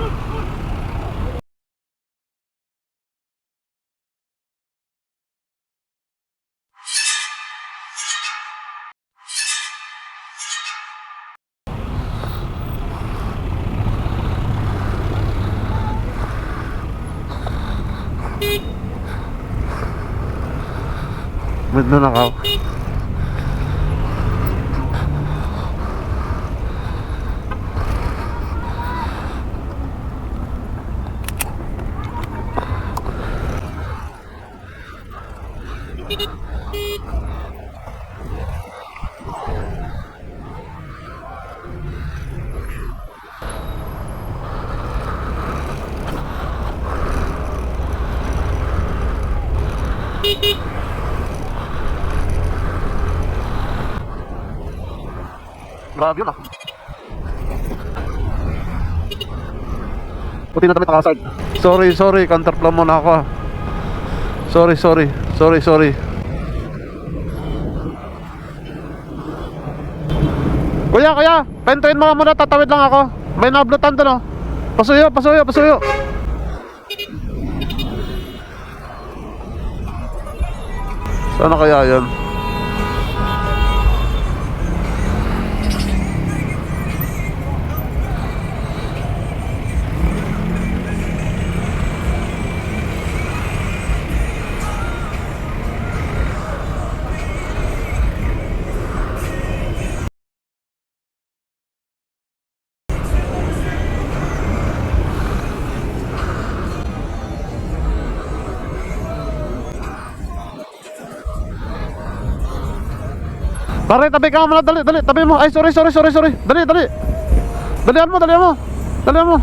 Ba't na nakaw? Grabe yun ah. Puti na damit nakasard. Sorry, sorry. Counterflow muna ako. Sorry, sorry. Sorry, sorry. Kuya, kuya. Pentuin mo muna. Tatawid lang ako. May nablutan doon oh. Pasuyo, pasuyo, pasuyo. Sana kaya yun? Pare, tabi ka muna, dali, dali, tabi mo. Ay, sorry, sorry, sorry, sorry. Dali, dali. Dalihan mo, dalihan mo. Dalihan mo.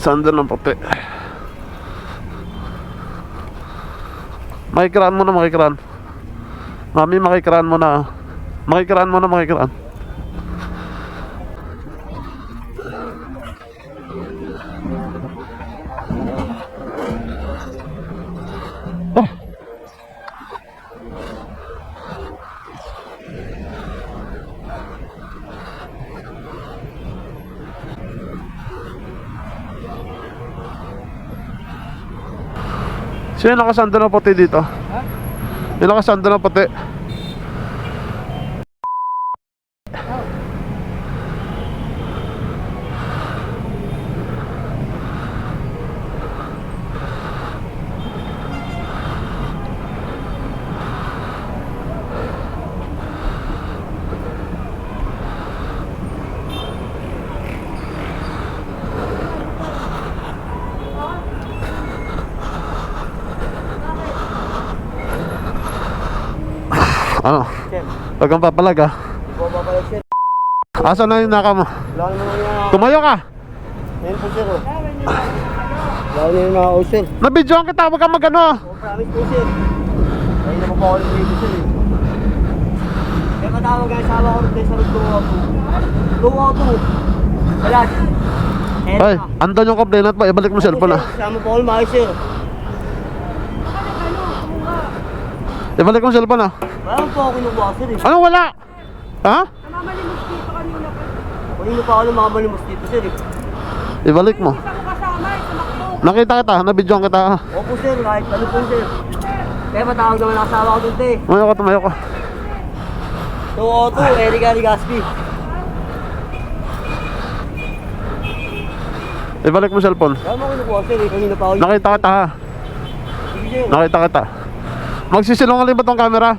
Sandal ng puti. Makikiraan mo na, makikiraan. Mami, makikiraan mo na. Makikiraan mo na, makikiraan. Oh. Sino nakasando na puti dito? Yung nakasando na puti. Ano? Huwag kang papalag ah. bumabalik sir. Asan na yung naka mo? Wala naman nga. Tumayo ka! Ayun po sir. oh. Wala naman mga oh, sir. Nabidyoan kita, huwag kang magano. Oh, promise po sir. Ayun na po po ako ng video sir eh. Kaya katawag nga yung sama ko rin sa road tuwa po. Tuwa po. Wala. Ayun Ay, na. andun yung complainant mo, ibalik mo cellphone ah. Sama po ako lumaki sir. Ibalik mo cellphone ah. Wala po ako kinukuha sir eh. Anong wala? Ha? Namamalimos dito kanina pa. Kanino pa ako lumamalimos dito sir eh. Ibalik mo. Isa ko kasama, eh, tumakbo. Nakita kita, nabidyoan kita. ah. Opo sir, kahit ano po sir. Kaya patawag naman ang asawa ko dun te. Tumayo ka, tumayo ka. Tuwa to, Erika Ligaspi. Ibalik mo cellphone. Kaya mo kinukuha sir eh. Kanino pa ako. Nakita kita ha. Nakita kita. Magsisinungaling ba tong camera?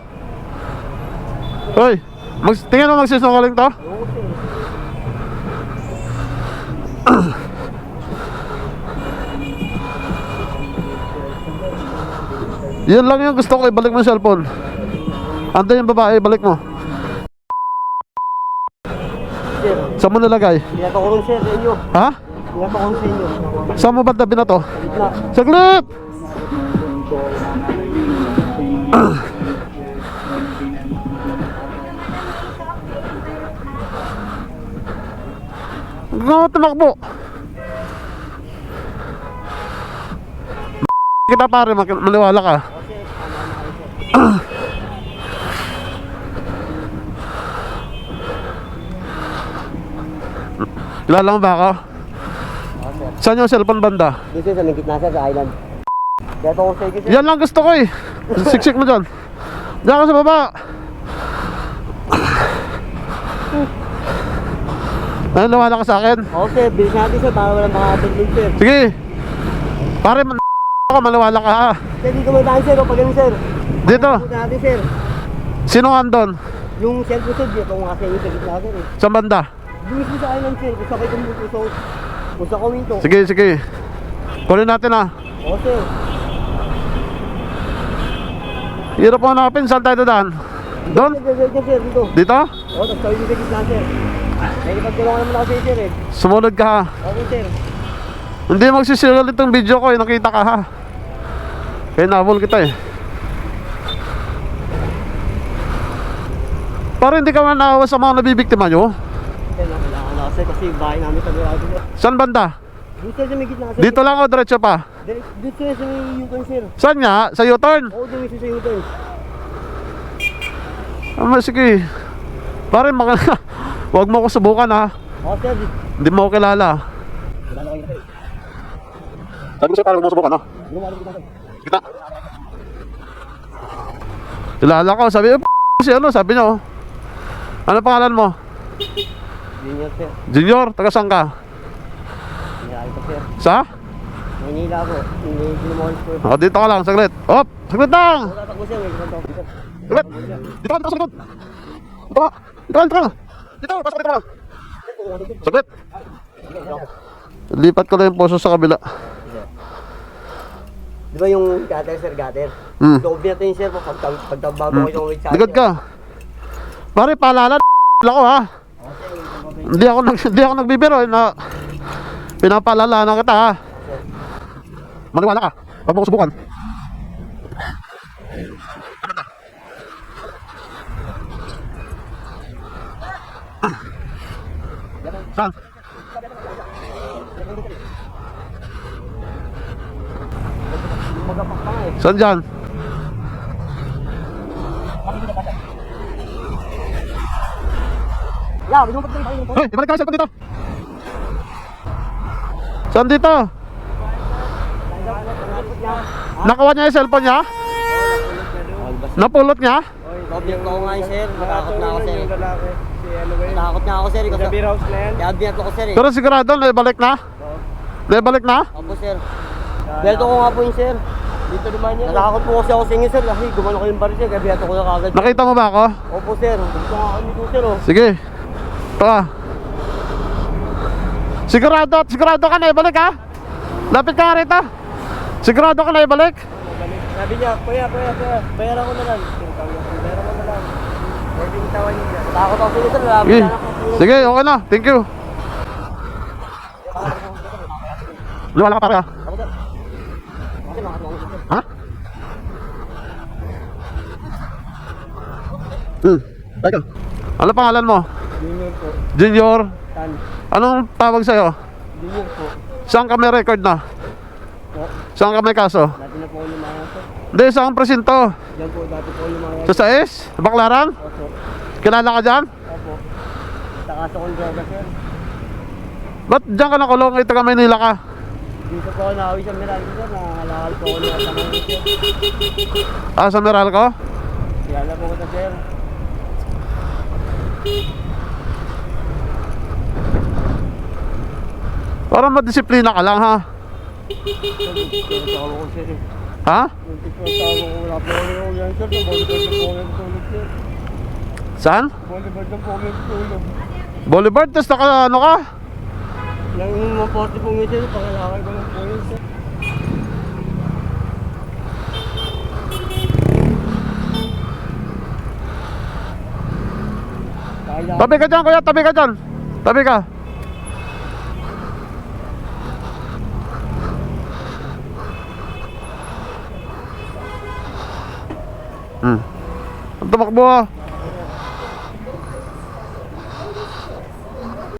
Hoy, mag tingnan mo magsisinungaling to? Yun lang yung gusto ko, ibalik mo yung cellphone. Andan yung babae, ibalik mo. Sir, Saan mo nilagay? pinapakulong sir sa inyo. Ha? Pinapakulong sa inyo. Saan mo ba tabi na to? Saglit! Ka tumakbo. kita pare, maliwala ka. Kilala mo ba ako? Saan yung cellphone banda? Dito sa may gitna sa island. Kaya ito ko sa sir. Yan lang gusto ko eh. Siksik mo dyan. Diyan ka sa baba. Ay, nawala ka sa akin. O sir, bilis natin sir, para walang makakabot din sir. Sige. Pare, man ako, maliwala ka ha. Sir, dito may daan sir, o pag sir. Dito. Natin sir. Sino nga andon? Yung cellphone sir, dito ko kasi yung sa gitna sir eh. Sa banda? Bilis mo sa island sir, kong buto sa kung sa kawinto. Sige, sige. Kunin natin ha. O sir, Hirap hanapin. Saan tayo dadaan? Doon? dito. Dito? O, tapos tayo dito gitna sir. May ipagtulungan naman ako sa sir eh. Sumunod ka ha. Okay sir. Hindi magsisiral itong video ko eh. Nakita ka ha. Kaya nabol kita eh. Para hindi ka man sa mga nabibiktima nyo. Sir, nakailangan na kasi bahay namin sa. Saan banda? Dito. Dito lang o diretso pa? Dito, sa may U-turn sir. Saan nga? Sa U-turn? Oo, dito sa U-turn. Ah, sige. Pare, maka... Huwag mo ko subukan ha. O sir, di- Hindi mo ko kilala. wala na kayo. Sabi ko sa'yo, pare, huwag mo subukan ha. Kita sir. Kita. Kilala ko. Sabi, "Eh, si ano, sabi niyo. Ano pangalan mo? Junior sir. Junior, taga saan ka? Sa? Manila po. Hindi Gilmores po. O, dito ka lang, saglit. Op, saglit lang. Wala takbo sir, may. Dito. Saglit. Dito ka, dito likod. Dito ka. Dito pasok dito lang. Saglit. Lipat ko lang yung poso sa kabila. Di ba yung gutter sir, gutter? Hmm. Loob niya ito yung sir, pag pagtabago ko yung recharge. Likod ka. Pare, paalala, ako ha. Hindi ako nag hindi ako nagbibiro eh, na pinapaalala na kita ha. Maniwala ka. Huwag mo ko subukan. Saan? Pa nga eh. Saan dyan? Hoy, ibalik ka cellphone dito. Saan dito? Nakuha niya yung cellphone niya? Napulot niya? Object ko nga yun sir, natakot na ako sir. Natakot na ako sir. Sa beer house na yan? Kaya ko sir eh. Pero sigurado, naibalik na? Naibalik na? Opo sir. Belto ko nga po yun sir. Dito naman yan. Natakot po kasi ako sa inyo sir kasi gumano ko yung baril sir kaya ko na kagad. Nakita mo ba ako? Opo sir. Gusto nga kami po sir oh. Sige. Ito ah. Sigurado, sigurado ka na ibalik ha? Lapit ka nga rito. Sigurado ka na ibalik? Sabi niya, kuya, kuya, kuya, bayaran ko na lang. Bayaran ko na lang. Pwede itawan niya. Takot ako sir. Labi na ako. Sige, okay na. Thank you. Luwala ka pare ha? Hmm. Teka. Ano pangalan mo? Junior po. Junior? Tan. Anong tawag sa'yo? Junior po. Saan ka may record na? Saan ka may kaso? Dati na po ako lumaya sir. Hindi, saan presinto? Diyan po, dati po ako lumaya. Sa Sais? Baklaran? Opo. Kilala ka dyan? Opo. Sa kaso kong droga sir. Ba't dyan ka nakulong? Ito ka Maynila ka? Dito po ako nahawi sa Meralco sir. Nakalakal po ako ng ko sir. Ah, sa Meralco? Kilala po ko na sir. Parang madisiplina ka lang ha? Ha? Ng. Saan? Bolivard na po ako yung tulog. Boulevard, tapos naka ano ka? Nang mga poste po ngayon sir, pangalakal ko lang po yun sir. Tabi ka dyan kuya, tabi ka dyan. Tabi ka. Tumakbo.